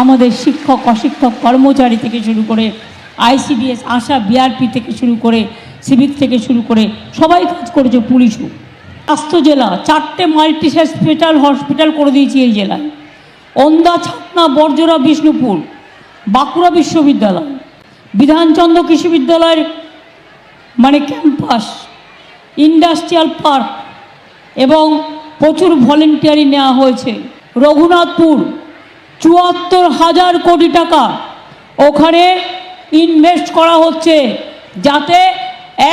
আমাদের শিক্ষক, অশিক্ষক, কর্মচারী থেকে শুরু করে আইসিডিএস আশা বিআরপি থেকে শুরু করে সিভিক থেকে শুরু করে সবাই কাজ করেছে পুলিশও। স্বাস্থ্য জেলা, চারটে মাল্টি হসপিটাল হসপিটাল করে দিয়েছি এই জেলায়। ওন্দা ছাতনা বর্জরা বিষ্ণুপুর, বাঁকুড়া বিশ্ববিদ্যালয়, বিধানচন্দ্র কৃষি বিদ্যালয়ের মানে ক্যাম্পাস, ইন্ডাস্ট্রিয়াল পার্ক এবং প্রচুর ভলেন্টিয়ারি নেওয়া হয়েছে। রঘুনাথপুর চুয়াত্তর হাজার কোটি টাকা ওখানে ইনভেস্ট করা হচ্ছে যাতে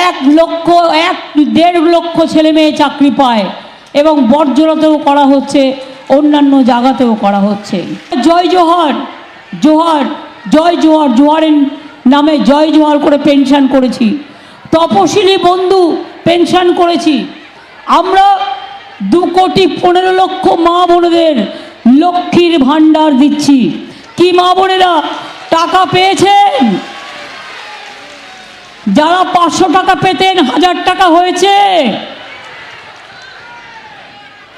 এক লক্ষ, এক দেড় লক্ষ ছেলে মেয়ে চাকরি পায় এবং বর্জনাতেও করা হচ্ছে, অন্যান্য জায়গাতেও করা হচ্ছে। জয় জোহার জোহার, জয় জোহার, জোহারের নামে জয় জোহার করে পেনশন করেছি। তপশিলি বন্ধু পেনশন করেছি। আমরা দু কোটি পনেরো লক্ষ মা বোনেদের লক্ষ্মীর ভাণ্ডার দিচ্ছি। কি মা বোনেরা, টাকা পেয়েছেন? যারা পাঁচশো টাকা পেতেন, হাজার টাকা হয়েছে।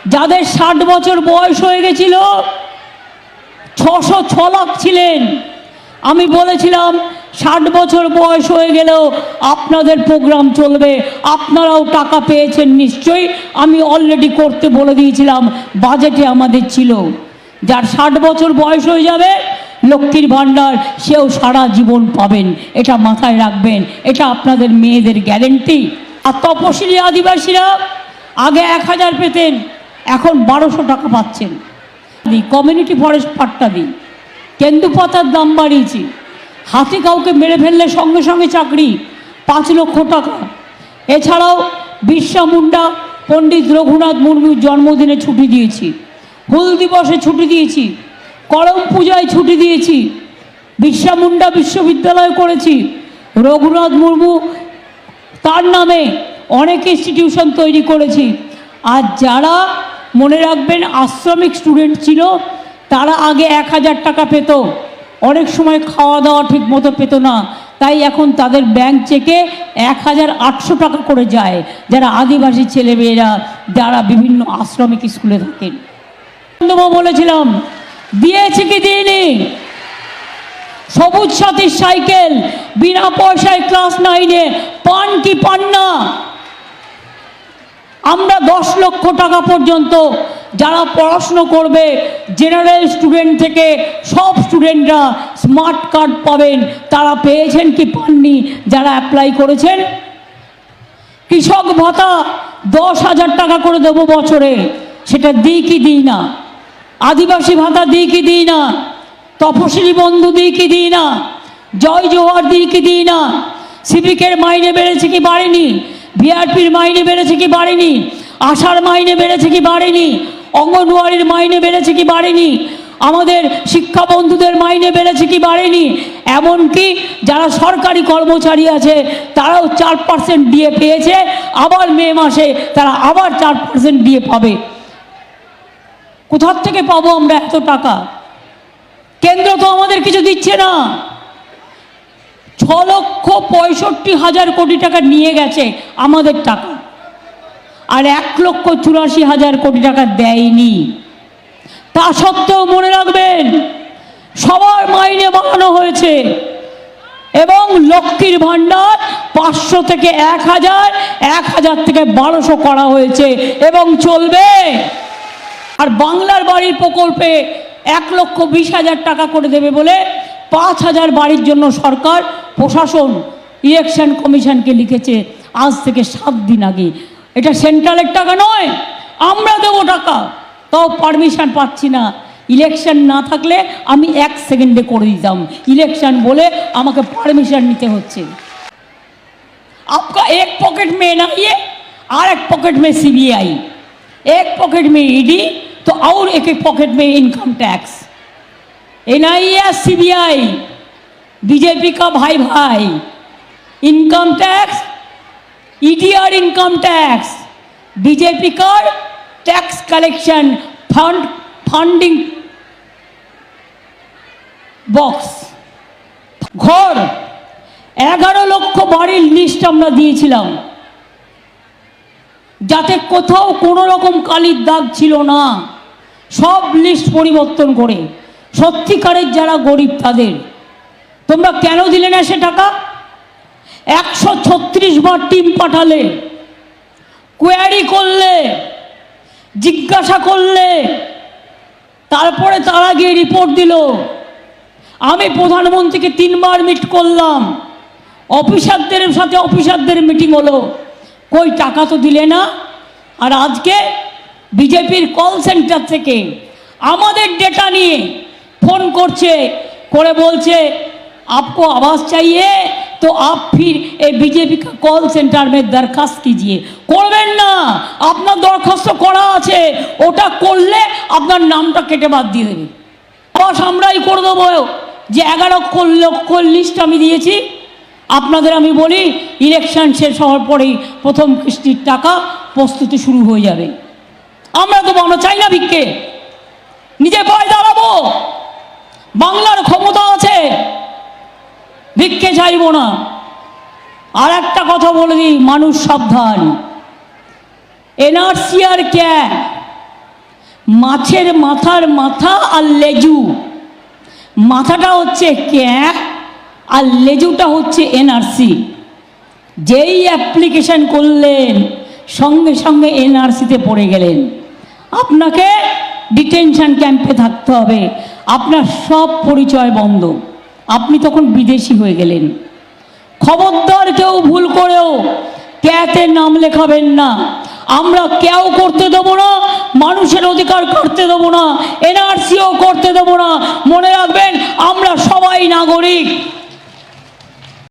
যাদের ষাট বছর বয়স হয়ে গেছিল, ছশো ছ লাখ ছিলেন। আমি বলেছিলাম ষাট বছর বয়স হয়ে গেলেও আপনাদের প্রোগ্রাম চলবে। আপনারাও টাকা পেয়েছেন নিশ্চয়ই। আমি অলরেডি করতে বলে দিয়েছিলাম বাজেটে আমাদের ছিল। যার ষাট বছর বয়স হয়ে যাবে, লক্ষ্মীর ভাণ্ডার, সেও সারা জীবন পাবেন। এটা মাথায় রাখবেন। এটা আপনাদের মেয়েদের গ্যারেন্টি আর তপশিলি আদিবাসীরা আগে এক হাজার পেতেন, এখন বারোশো টাকা পাচ্ছেন। কমিউনিটি ফরেস্ট পাট্টা দিই। কেন্দুপাতার দাম বাড়িয়েছি। হাতে কাউকে মেরে ফেললে সঙ্গে সঙ্গে চাকরি, পাঁচ লক্ষ টাকা। এছাড়াও বিশ্বা মুন্ডা, পণ্ডিত রঘুনাথ মুর্মুর জন্মদিনে ছুটি দিয়েছি। হুল দিবসে ছুটি দিয়েছি। করম পূজায় ছুটি দিয়েছি। বিরসা মুন্ডা বিশ্ববিদ্যালয় করেছি। রঘুনাথ মুর্মু, তার নামে অনেক ইনস্টিটিউশন তৈরি করেছি। আর যারা মনে রাখবেন আশ্রমিক স্টুডেন্ট ছিল, তারা আগে এক হাজার টাকা পেত। অনেক সময় খাওয়া দাওয়া ঠিক মতো পেত না। তাই এখন তাদের ব্যাংক চেকে এক হাজার আটশো টাকা করে যায়। যারা আদিবাসী ছেলেমেয়েরা, যারা বিভিন্ন আশ্রমিক স্কুলে থাকেন। বলেছিলাম, দিয়েছে কি দিইনি? সবুজ সাথীর সাইকেল, বিনা পয়সায় ক্লাস নাইনে পান কি পান না? আমরা দশ লক্ষ টাকা পর্যন্ত যারা পড়াশুনো করবে জেনারেল স্টুডেন্ট থেকে সব স্টুডেন্টরা স্মার্ট কার্ড পাবেন। তারা পেয়েছেন কি পাননি? যারা অ্যাপ্লাই করেছেন? কৃষক ভাতা দশ হাজার টাকা করে দেবো বছরে। সেটা দিই কি দিই না? আদিবাসী ভাতা দিই কি দিই না? তপশিলি বন্ধু দিই কি দিই না? জয় জোহার দিই কি দিই না? সিভিকের মাইনে বেড়েছে কি বাড়েনি? বিআরপির মাইনে বেড়েছে কি বাড়েনি? আশার মাইনে বেড়েছে কি বাড়েনি? অঙ্গনওয়াড়ির মাইনে বেড়েছে কি বাড়েনি? আমাদের শিক্ষা বন্ধুদের মাইনে বেড়েছে কি বাড়েনি? এমনকি যারা সরকারি কর্মচারী আছে, তারাও চার পার্সেন্ট দিয়ে পেয়েছে। আবার মে মাসে তারা আবার চার পার্সেন্ট দিয়ে পাবে। কোথার থেকে পাবো আমরা এত টাকা? কেন্দ্র তো আমাদের কিছু দিচ্ছে না। ছ লক্ষ পঁয়ষট্টি হাজার কোটি টাকা নিয়ে গেছে আমাদের টাকা। আর এক লক্ষ চুরাশি হাজার কোটি টাকা দেয়নি। তা সত্ত্বেও মনে রাখবেন, সবার মাইনে বাড়ানো হয়েছে এবং লক্ষ্মীর ভাণ্ডার পাঁচশো থেকে এক হাজার এক হাজার থেকে বারোশো করা হয়েছে এবং চলবে। আর বাংলার বাড়ির প্রকল্পে এক লক্ষ বিশ হাজার টাকা করে দেবে বলে পাঁচ হাজার বাড়ির জন্য সরকার, প্রশাসন ইলেকশন কমিশনকে লিখেছে আজ থেকে সাত দিন আগে। এটা সেন্ট্রালের টাকা নয় আমরা দেবো টাকা তাও পারমিশন পাচ্ছি না ইলেকশন না থাকলে আমি এক সেকেন্ডে করে দিতাম ইলেকশন বলে আমাকে পারমিশন নিতে হচ্ছে आपका एक पॉकेट में एनआईए और एक पॉकेट में सीबीआई एक पॉकेट में ईडी तो और एक एक पॉकेट में income tax NIA CBI BJP का भाई भाई income tax EDR income tax BJP কার tax collection fund funding box ঘর, এগারো লক্ষ বাড়ির লিস্ট আমরা দিয়েছিলাম। যাতে কোথাও কোনো রকম কালির দাগ ছিল না। সব লিস্ট পরিবর্তন করে। সত্যিকারের যারা গরিব তাদের। তোমরা কেন দিলে না সে টাকা? একশো ছত্রিশ বার টিম পাঠালে কোয়ারি করলে, জিজ্ঞাসা করলে, তারপরে তারা গিয়ে রিপোর্ট দিল। আমি প্রধানমন্ত্রীকে তিনবার মিট করলাম। অফিসারদের সাথে অফিসারদের মিটিং হলো। কই, টাকা তো দিলে না। আর আজকে বিজেপির কল সেন্টার থেকে আমাদের ডেটা নিয়ে ফোন করছে, করে বলছে, আপকো আওয়াজ চাইয়ে तो आप फिर ए बीजेपी का कॉल सेंटर में दरखास्त कीजिए করবেন না আপনার দরখাস্ত করা আছে ওটা করলে আপনার নামটা কেটে বাদ দিয়ে দেবে বাস আমরাই করে দেবো যে এগারো লক্ষ লিস্ট আমি দিয়েছি আপনাদের আমি বলি ইলেকশন শেষ হওয়ার পরেই প্রথম কিস্তির টাকা প্রস্তুতি শুরু হয়ে যাবে আমরা তো আমরা চাই না ভিক্ষে নিজে পায়ে চাইব না। আর একটা কথা বলে দিই, মানুষ সাবধান। এনআরসি আর ক্যা মাছের মাথার মাথা আর লেজু। মাথাটা হচ্ছে ক্যা আর লেজুটা হচ্ছে এনআরসি। যেই অ্যাপ্লিকেশন করলেন, সঙ্গে সঙ্গে এনআরসিতে পড়ে গেলেন। আপনাকে ডিটেনশন ক্যাম্পে থাকতে হবে। আপনার সব পরিচয় বন্ধ। আপনি তখন বিদেশি হয়ে গেলেন। খবরদার কেউ ভুল করেও ক্যাতে নাম লেখাবেন না। আমরা কেউ করতে দেবো না, মানুষের অধিকার করতে দেবো না, এনআরসিও করতে দেবো না। মনে রাখবেন, আমরা সবাই নাগরিক।